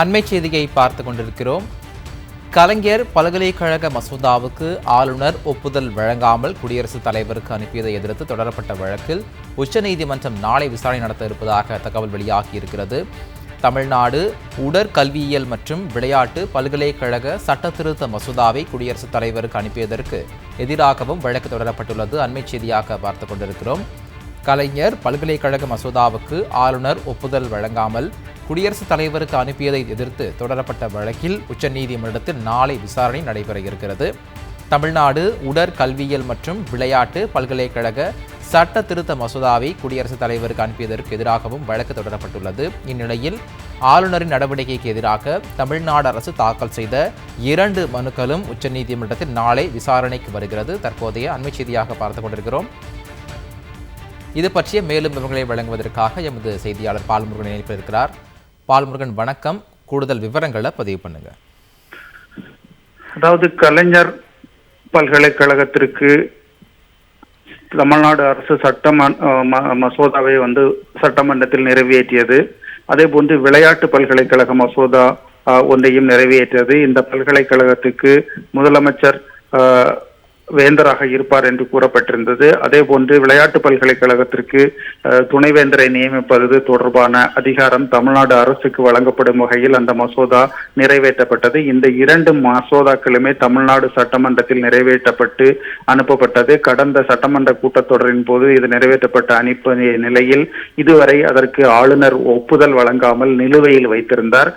அண்மை செய்தியை பார்த்து கொண்டிருக்கிறோம். கலைஞர் பல்கலைக்கழக மசோதாவுக்கு ஆளுநர் ஒப்புதல் வழங்காமல் குடியரசுத் தலைவருக்கு அனுப்பியதை எதிர்த்து தொடரப்பட்ட வழக்கில் உச்சநீதிமன்றம் நாளை விசாரணை நடத்த இருப்பதாக தகவல் வெளியாகியிருக்கிறது. தமிழ்நாடு உடற்கல்வியியல் மற்றும் விளையாட்டு பல்கலைக்கழக சட்டத்திருத்த மசோதாவை குடியரசுத் தலைவருக்கு அனுப்பியதற்கு எதிராகவும் வழக்கு தொடரப்பட்டுள்ளது. அண்மை செய்தியாக பார்த்து கொண்டிருக்கிறோம். கலைஞர் பல்கலைக்கழக மசோதாவுக்கு ஆளுநர் ஒப்புதல் வழங்காமல் குடியரசுத் தலைவருக்கு அனுப்பியதை எதிர்த்து தொடரப்பட்ட வழக்கில் உச்சநீதிமன்றத்தில் நாளை விசாரணை நடைபெற இருக்கிறது தமிழ்நாடு உடற்கல்வியியல் மற்றும் விளையாட்டு பல்கலைக்கழக சட்ட திருத்த மசோதாவை குடியரசுத் தலைவருக்கு அனுப்பியதற்கு எதிராகவும் வழக்கு தொடரப்பட்டுள்ளது. இந்நிலையில் ஆளுநரின் நடவடிக்கைக்கு எதிராக தமிழ்நாடு அரசு தாக்கல் செய்த இரண்டு மனுக்களும் உச்சநீதிமன்றத்தில் நாளை விசாரணைக்கு வருகிறது. தற்போதைய அண்மை செய்தியாக பார்த்து கொண்டிருக்கிறோம். இது பற்றிய மேலும் விவரங்களை வழங்குவதற்காக எமது செய்தியாளர் பால்முருகன் இணைப்பில் இருக்கிறார். பால்முருகன் வணக்கம். கூடுதல் விவரங்களை பதிவு பண்ணுங்க. அதாவது கலைஞர் பல்கலைக்கழகத்திற்கு தமிழ்நாடு அரசு சட்டமன் ம- மசோதாவை வந்து சட்டமன்றத்தில் நிறைவேற்றியது. அதே போன்று விளையாட்டு பல்கலைக்கழக மசோதா ஒன்றையும் நிறைவேற்றியது. இந்த பல்கலைக்கழகத்துக்கு முதலமைச்சர் வேந்தராக இருப்பார் என்று கூறப்பட்டிருந்தது. அதே போன்று விளையாட்டு பல்கலைக்கழகத்திற்கு துணைவேந்தரை நியமிப்பது தொடர்பான அதிகாரம் தமிழ்நாடு அரசுக்கு வழங்கப்படும் வகையில் அந்த மசோதா நிறைவேற்றப்பட்டது. இந்த இரண்டு மசோதாக்களுமே தமிழ்நாடு சட்டமன்றத்தில் நிறைவேற்றப்பட்டு அனுப்பப்பட்டது. கடந்த சட்டமன்ற கூட்டத்தொடரின் போது இது நிறைவேற்றப்பட்ட அனுப்ப நிலையில் இதுவரை அதற்கு ஆளுநர் ஒப்புதல் வழங்காமல் நிலுவையில் வைத்திருந்தார்.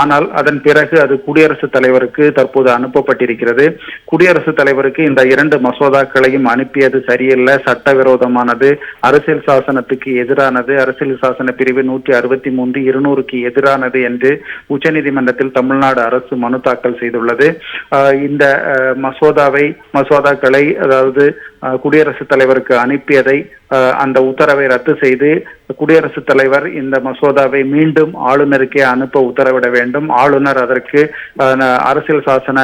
ஆனால் அதன் பிறகு அது குடியரசுத் தலைவருக்கு தற்போது அனுப்பப்பட்டிருக்கிறது. குடியரசுத் தலைவருக்கு இந்த இரண்டு மசோதாக்களையும் அனுப்பியது சரியில்லை. சட்டவிரோதமானது. அரசியல் சாசனத்துக்கு எதிரானது. அரசியல் சாசன பிரிவு நூற்றி அறுபத்தி மூன்று இருநூறுக்கு எதிரானது என்று உச்சநீதிமன்றத்தில் தமிழ்நாடு அரசு மனு தாக்கல் செய்துள்ளது. ஆஹ், இந்த மசோதாவை மசோதாக்களை அதாவது குடியரசுத் தலைவருக்கு அனுப்பியதை ஆஹ், அந்த உத்தரவை ரத்து செய்து குடியரசுத் தலைவர் இந்த மசோதாவை மீண்டும் ஆளுநருக்கே அனுப்ப உத்தரவிட வேண்டும். ஆளுநர் அதற்கு ஆஹ், அரசியல் சாசன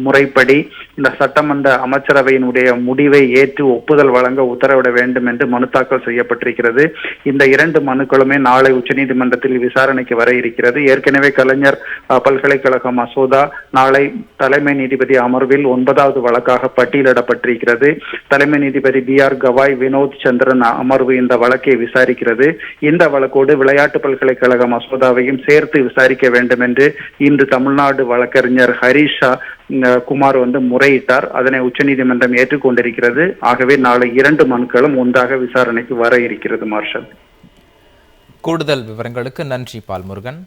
முறைப்படி இந்த சட்டமன்ற அமைச்சரவையினுடைய முடிவை ஏற்று ஒப்புதல் வழங்க உத்தரவிட வேண்டும் என்று மனு தாக்கல் செய்யப்பட்டிருக்கிறது. இந்த இரண்டு மனுக்களுமே நாளை உச்சநீதிமன்றத்தில் விசாரணைக்கு வர இருக்கிறது. ஏற்கனவே கலைஞர் பல்கலைக்கழக மசோதா நாளை தலைமை நீதிபதி அமர்வில் ஒன்பதாவது வழக்காக பட்டியலிடப்பட்டிருக்கிறது. தலைமை நீதிபதி பி ஆர் கவாய் வினோத் சந்திரன் அமர்வு இந்த வழக்கை விசாரிக்கிறது. இந்த வழக்கோடு விளையாட்டு பல்கலைக்கழக மசோதாவையும் சேர்த்து விசாரிக்க வேண்டும் என்று இன்று தமிழ்நாடு வழக்கறிஞர் ஹரிஷா குமார் வந்து முறையிட்டார். அதனை உச்சநீதிமன்றம் ஏற்றுக்கொண்டிருக்கிறது. ஆகவே நாளை இரண்டு மனுக்களும் ஒன்றாக விசாரணைக்கு வர இருக்கிறது மார்ஷல். கூடுதல் விவரங்களுக்கு நன்றி பால்முருகன்.